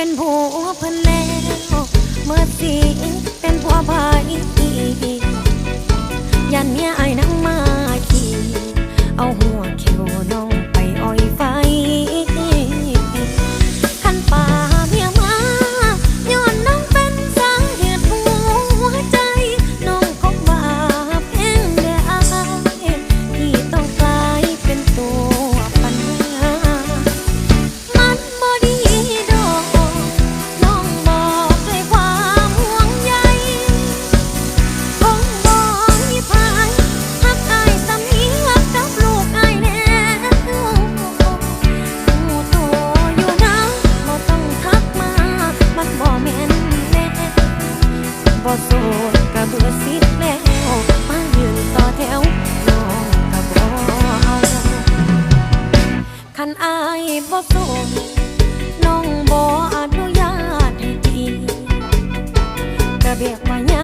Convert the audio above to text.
เป็นผัวเพิ่นแล้วเมื่อสิเป็นผัวพายยันเมียไอ้นั่งมา บ่โสดก็เบื่อสิแล้วมายืนต่อแถวน้องก็บ่เอาคันอายบ่โสดน้องบ่อนุญาตให้ทีก็เบียกว่าย